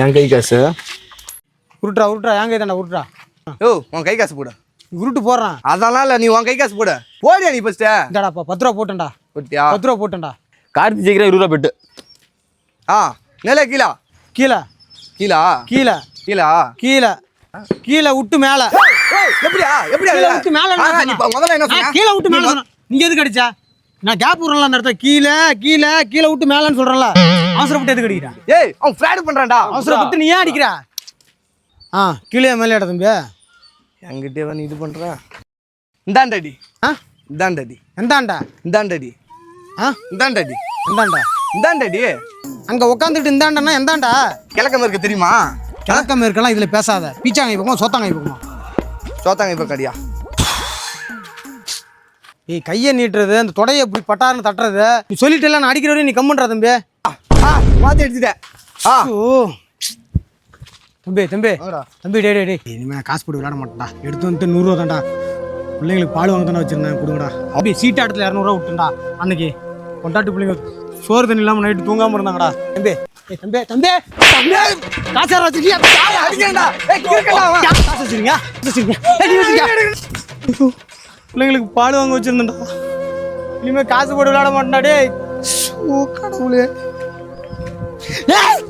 என் கை காசு? உருட்டுறா உருட்டுறா என் கை தாண்டா உருட்டுறா. ஓ உன் கை காசு போடு. உருட்டு போடுறான். அதெல்லாம் இல்லை நீ உன் கை காசு போடு. போடியா நீ ஃபஸ்ட்டு இந்தாடாப்பா பத்து ரூபா போட்டேன்டா. போட்டியா? பத்து ரூபா போட்டேன்டா. கார்த்தி ஜெயிக்கிறா இருபது ரூபா பெட்டு. ஆ நில கீழா. கீழே. கீழா? கீழே. கீழா? கீழே. கீழே விட்டு மேலே. ஏய், எப்படியா? எப்படியா கீழே விட்டு மேலே ஆ, நீ இப்ப முதல்ல என்ன நான் சொன்ன? கீழே விட்டு மேலே சொன்னேன் நீங்க எதுக்கு அடிச்சா? நான் கேப் விடுறல அந்த இடத்துல. கீழே கீழே கீழே விட்டு மேலேன்னு சொல்றேன்ல. அவசரப்பட்டு எதுக்கு அடிக்கிறேன் ஏய் அவன் ஃப்ராட் பண்றான்டா. அவசரப்பட்டு நீ ஏன் அடிக்கிற? ஆ கீழே மேலே இட தம்பி. என்கிட்டயே வந்து இது பண்றான். இந்தாண்டடி. ஆ? இந்தாண்டடி. எந்தாண்டா இந்தாண்டடி. ஆ? இந்தாண்டடி. எந்தாண்டா இந்தாண்டடி. அங்க உட்காந்துட்டு இந்தாண்டனா எந்தாண்டா கிழக்கம் இருக்கு தெரியுமா? கிழக்கம் இருக்கலாம் இதுல பேசாத. பீச்சாங்க பக்கமா சோத்தாங்க பக்கமா. சோத்தாங்க இப்ப கடியா ஏய் கையை நீட்டுறது அந்த தொடையை இப்படி பட்டாருன்னு தட்டுறது. நீ சொல்லிட்டு நான் அடிக்கிற வரையும் நீ கம்முன்றா தம்பி? ஆ, மாத்தி அடிச்சுட்டேன் ஆ. தம்பி தம்பி. வாங்கடா. தம்பி டே டே டே இனிமே நான் காசு போட்டு விளையாட மாட்டேன்டா. எடுத்து வந்துட்டு நூறுரூவா தான்டா. பிள்ளைங்களுக்கு பால் வாங்க தானே வச்சிருந்தேன். கொடுங்கடா. அப்படி சீட்டாட்டத்தில் இரநூறுவா விட்டுண்டா அன்னைக்கு கொண்டாட்டு பிள்ளைங்க சோறு தண்ணி இல்லாமல் நைட்டு தூங்காம இருந்தாங்கடா. தம்பி. தம்பி தம்பி. தம்பி. காசு வச்சிருக்கியா அவன் காசு வச்சிருக்கியா? பிள்ளைங்களுக்கு பால் வாங்க வச்சிருந்தேன்டா. இனிமே காசு போட்டு விளையாட மாட்டேன்டா டேய். ஓ கடவுளே. ஏய்